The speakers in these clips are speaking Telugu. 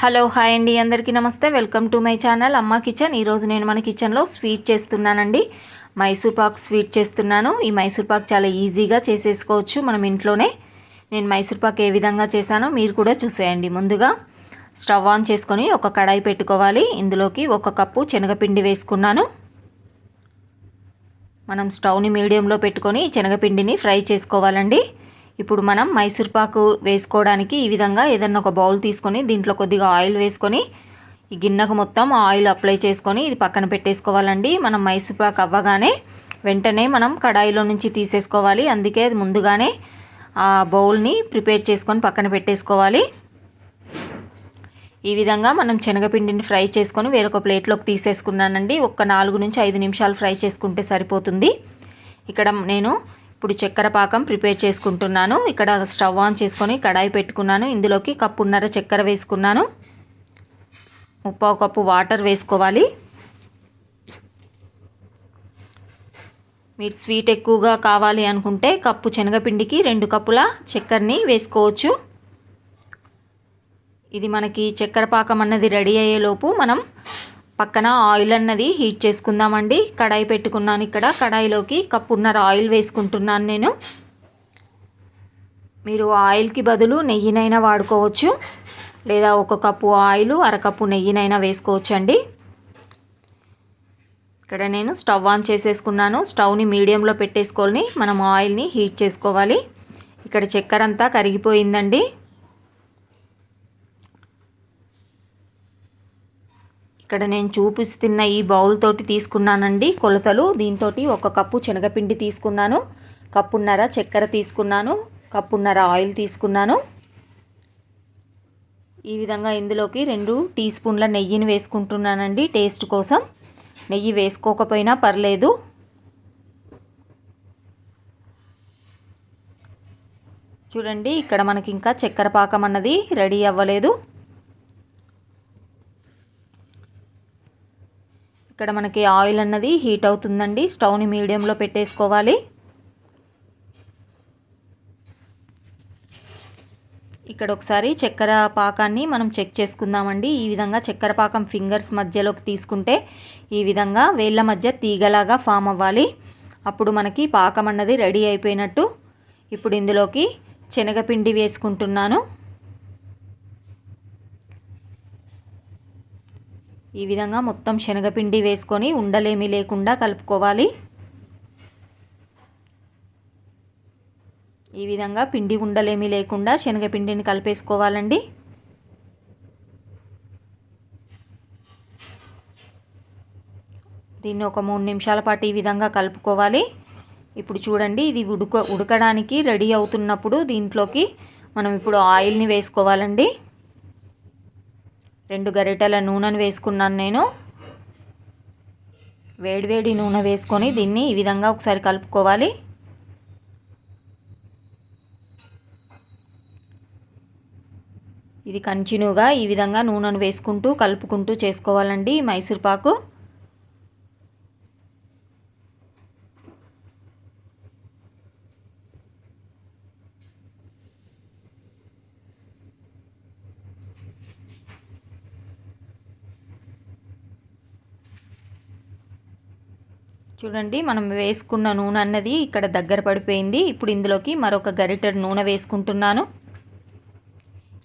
హలో హాయ్ అండి. అందరికీ నమస్తే. Welcome to my channel Amma kitchen. ఈరోజు నేను మన కిచెన్లో స్వీట్ చేస్తున్నానండి. మైసూర్ పాక్ స్వీట్ చేస్తున్నాను. ఈ మైసూర్ పాక్ చాలా ఈజీగా చేసేసుకోవచ్చు మనం ఇంట్లోనే. నేను మైసూర్ పాక్ ఏ విధంగా చేశానో మీరు కూడా చూసేయండి. ముందుగా స్టవ్ ఆన్ చేసుకొని ఒక కడాయి పెట్టుకోవాలి. ఇందులోకి ఒక కప్పు శనగపిండి వేసుకున్నాను. మనం స్టవ్ని మీడియంలో పెట్టుకొని శనగపిండిని ఫ్రై చేసుకోవాలండి. ఇప్పుడు మనం మైసూర్ పాకు వేసుకోవడానికి ఈ విధంగా ఏదన్నా ఒక బౌల్ తీసుకొని దీంట్లో కొద్దిగా ఆయిల్ వేసుకొని ఈ గిన్నెకు మొత్తం ఆయిల్ అప్లై చేసుకొని ఇది పక్కన పెట్టేసుకోవాలండి. మనం మైసూర్పాకు అవ్వగానే వెంటనే మనం కడాయిలో నుంచి తీసేసుకోవాలి. అందుకే అది ముందుగానే ఆ బౌల్ని ప్రిపేర్ చేసుకొని పక్కన పెట్టేసుకోవాలి. ఈ విధంగా మనం శనగపిండిని ఫ్రై చేసుకొని వేరొక ప్లేట్లోకి తీసేసుకున్నానండి. ఒక నాలుగు నుంచి ఐదు నిమిషాలు ఫ్రై చేసుకుంటే సరిపోతుంది. ఇక్కడ నేను ఇప్పుడు చక్కెర పాకం ప్రిపేర్ చేసుకుంటున్నాను. ఇక్కడ స్టవ్ ఆన్ చేసుకొని కడాయి పెట్టుకున్నాను. ఇందులోకి కప్పున్నర చక్కెర వేసుకున్నాను. ముప్పావు కప్పు వాటర్ వేసుకోవాలి. మీరు స్వీట్ ఎక్కువగా కావాలి అనుకుంటే కప్పు శనగపిండికి రెండు కప్పుల చక్కెరని వేసుకోవచ్చు. ఇది మనకి చక్కెర పాకం అన్నది రెడీ అయ్యేలోపు మనం పక్కన ఆయిల్ అన్నది హీట్ చేసుకుందామండి. కడాయి పెట్టుకున్నాను ఇక్కడ. కడాయిలోకి కప్పున్నర ఆయిల్ వేసుకుంటున్నాను నేను. మీరు ఆయిల్కి బదులు నెయ్యినైనా వాడుకోవచ్చు. లేదా ఒక కప్పు ఆయిల్ అరకప్పు నెయ్యినైనా వేసుకోవచ్చు అండి ఇక్కడ నేను స్టవ్ ఆన్ చేసేసుకున్నాను. స్టవ్ని మీడియంలో పెట్టేసుకొని మనం ఆయిల్ని హీట్ చేసుకోవాలి. ఇక్కడ చక్కెర అంతా కరిగిపోయిందండి. ఇక్కడ నేను చూపిస్తున్న ఈ బౌల్ తోటి తీసుకున్నానండి కొలతలు. దీంతో ఒక కప్పు శనగపిండి తీసుకున్నాను కప్పున్నర చక్కెర తీసుకున్నాను కప్పున్నర ఆయిల్ తీసుకున్నాను. ఈ విధంగా ఇందులోకి రెండు టీ స్పూన్ల నెయ్యిని వేసుకుంటున్నానండి టేస్ట్ కోసం. నెయ్యి వేసుకోకపోయినా పర్లేదు. చూడండి ఇక్కడ మనకి ఇంకా చక్కెర పాకం అన్నది రెడీ అవ్వలేదు. ఇక్కడ మనకి ఆయిల్ అన్నది హీట్ అవుతుందండి. స్టవ్ని మీడియంలో పెట్టేసుకోవాలి. ఇక్కడ ఒకసారి చక్కెర పాకాన్ని మనం చెక్ చేసుకుందామండి. ఈ విధంగా చక్కెర పాకం ఫింగర్స్ మధ్యలోకి తీసుకుంటే ఈ విధంగా వేళ్ళ మధ్య తీగలాగా ఫామ్ అవ్వాలి. అప్పుడు మనకి పాకం అన్నది రెడీ అయిపోయినట్టు. ఇప్పుడు ఇందులోకి శనగపిండి వేసుకుంటున్నాను. ఈ విధంగా మొత్తం శనగపిండి వేసుకొని ఉండలేమి లేకుండా కలుపుకోవాలి. ఈ విధంగా పిండి ఉండలేమి లేకుండా శనగపిండిని కలిపేసుకోవాలండి. దీన్ని ఒక మూడు నిమిషాల పాటు ఈ విధంగా కలుపుకోవాలి. ఇప్పుడు చూడండి ఇది ఉడుక ఉడకడానికి రెడీ అవుతున్నప్పుడు దీంట్లోకి మనం ఇప్పుడు ఆయిల్ని వేసుకోవాలండి. రెండు గరిటెల నూనెను వేసుకున్నాను నేను. వేడివేడి నూనె వేసుకొని దీన్ని ఈ విధంగా ఒకసారి కలుపుకోవాలి. ఇది కంటిన్యూగా ఈ విధంగా నూనెను వేసుకుంటూ కలుపుకుంటూ చేసుకోవాలండి మైసూర్పాకు చూడండి మనం వేసుకున్న నూనె అన్నది ఇక్కడ దగ్గర పడిపోయింది. ఇప్పుడు ఇందులోకి మరొక గరిటెడ్ నూనె వేసుకుంటున్నాను.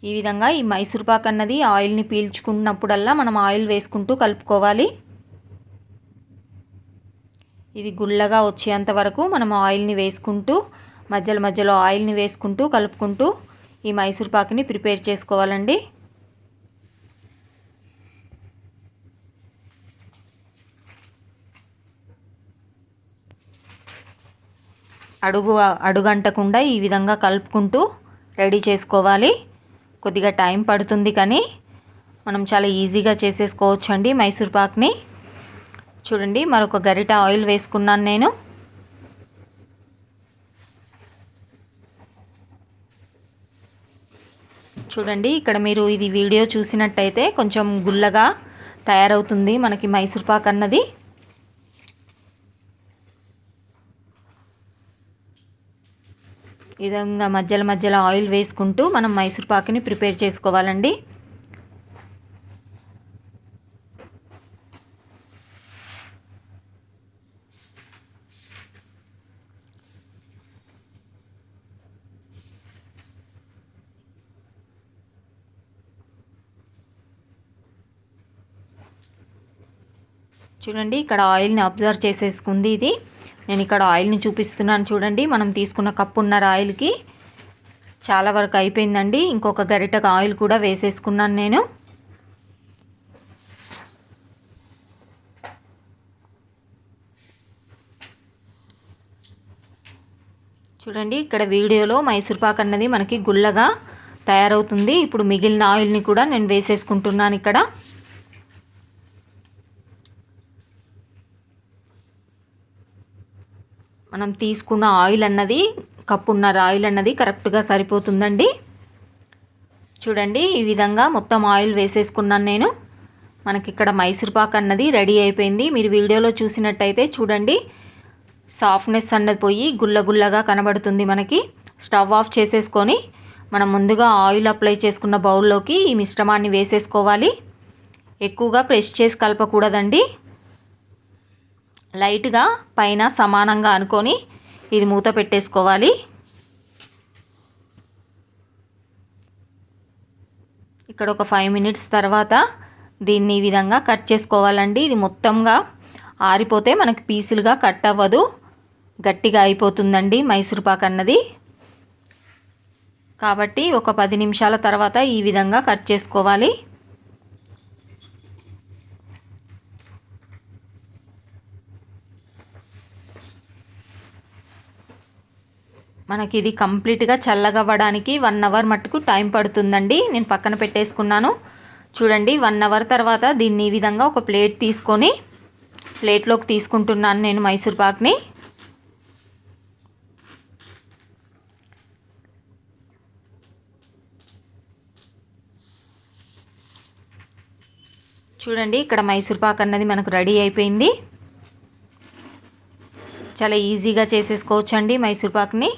ఈ విధంగా ఈ మైసూర్ పాక్ అన్నది ఆయిల్ని పీల్చుకున్నప్పుడల్లా మనం ఆయిల్ వేసుకుంటూ కలుపుకోవాలి. ఇది గుళ్ళగా వచ్చేంత వరకు మనం ఆయిల్ని వేసుకుంటూ మధ్యలో మధ్యలో ఆయిల్ని వేసుకుంటూ కలుపుకుంటూ ఈ మైసూర్పాక్ని ప్రిపేర్ చేసుకోవాలండి. అడుగు అడుగంటకుండా ఈ విధంగా కలుపుకుంటూ రెడీ చేసుకోవాలి. కొద్దిగా టైం పడుతుంది కానీ మనం చాలా ఈజీగా చేసేసుకోవచ్చు అండి మైసూర్ పాక్ని. చూడండి మరొక గరిట ఆయిల్ వేసుకున్నాను నేను. చూడండి ఇక్కడ మీరు ఇది వీడియో చూసినట్టయితే కొంచెం గుల్లగా తయారవుతుంది మనకి మైసూర్ పాక్ అన్నది. విధంగా మధ్యలో మధ్యలో ఆయిల్ వేసుకుంటూ మనం మైసూర్ పాకుని ప్రిపేర్ చేసుకోవాలండి. చూడండి ఇక్కడ ఆయిల్ని అబ్జర్వ్ చేసేసుకుంది ఇది. నేను ఇక్కడ ఆయిల్ని చూపిస్తున్నాను చూడండి. మనం తీసుకున్న కప్పున్నర ఆయిల్కి చాలా వరకు అయిపోయిందండి. ఇంకొక గరిటకు ఆయిల్ కూడా వేసేసుకున్నాను నేను. చూడండి ఇక్కడ వీడియోలో మైసూర్పాక్ అన్నది మనకి గుల్లగా తయారవుతుంది. ఇప్పుడు మిగిలిన ఆయిల్ని కూడా నేను వేసేసుకుంటున్నాను ఇక్కడ. మనం తీసుకున్న ఆయిల్ అన్నది కప్పున్నర ఆయిల్ అన్నది కరెక్ట్గా సరిపోతుందండి. చూడండి ఈ విధంగా మొత్తం ఆయిల్ వేసేసుకున్నాను నేను. మనకి ఇక్కడ మైసూర్పాక్ అన్నది రెడీ అయిపోయింది. మీరు వీడియోలో చూసినట్టయితే చూడండి సాఫ్ట్నెస్ అన్నది పోయి గుల్లగుల్లగా కనబడుతుంది మనకి. స్టవ్ ఆఫ్ చేసేసుకొని మనం ముందుగా ఆయిల్ అప్లై చేసుకున్న బౌల్లోకి ఈ మిశ్రమాన్ని వేసేసుకోవాలి. ఎక్కువగా ప్రెస్ చేసి కలపకూడదండి. లైట్గా పైన సమానంగా అనుకొని ఇది మూత పెట్టేసుకోవాలి. ఇక్కడ ఒక ఫైవ్ మినిట్స్ తర్వాత దీన్ని ఈ విధంగా కట్ చేసుకోవాలండి. ఇది మొత్తంగా ఆరిపోతే మనకి పీసులుగా కట్ అవ్వదు. గట్టిగా అయిపోతుందండి మైసూర్పాక్ అన్నది. కాబట్టి ఒక పది నిమిషాల తర్వాత ఈ విధంగా కట్ చేసుకోవాలి. మనకి ఇది కంప్లీట్గా చల్లగవ్వడానికి వన్ అవర్ మట్టుకు టైం పడుతుందండి. నేను పక్కన పెట్టేసుకున్నాను. చూడండి వన్ అవర్ తర్వాత దీన్ని ఈ విధంగా ఒక ప్లేట్ తీసుకొని ప్లేట్లోకి తీసుకుంటున్నాను నేను మైసూర్ పాక్ని. చూడండి ఇక్కడ మైసూర్ పాక్ అన్నది మనకు రెడీ అయిపోయింది. చాలా ఈజీగా చేసేసుకోవచ్చండి మైసూర్ పాక్ని.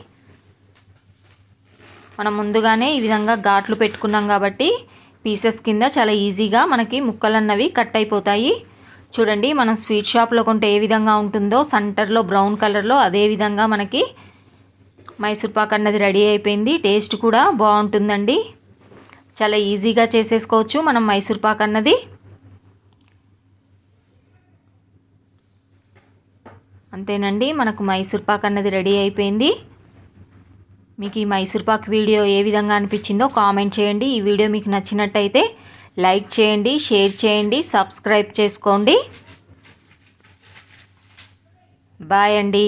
మనం ముందుగానే ఈ విధంగా ఘాట్లు పెట్టుకున్నాం కాబట్టి పీసెస్ కింద చాలా ఈజీగా మనకి ముక్కలు అన్నవి కట్ అయిపోతాయి. చూడండి మనం స్వీట్ షాప్లో కొంటే ఏ విధంగా ఉంటుందో సెంటర్లో బ్రౌన్ కలర్లో అదే విధంగా మనకి మైసూర్ పాక్ అన్నది రెడీ అయిపోయింది. టేస్ట్ కూడా బాగుంటుందండి. చాలా ఈజీగా చేసేసుకోవచ్చు మనం మైసూర్ పాక్ అన్నది. అంతేనండి మనకు మైసూర్ పాక్ అన్నది రెడీ అయిపోయింది. మీకు ఈ మైసూర్ పాక్ వీడియో ఏ విధంగా అనిపించిందో కామెంట్ చేయండి. ఈ వీడియో మీకు నచ్చినట్టయితే లైక్ చేయండి షేర్ చేయండి సబ్స్క్రైబ్ చేసుకోండి. బాయ్ అండి.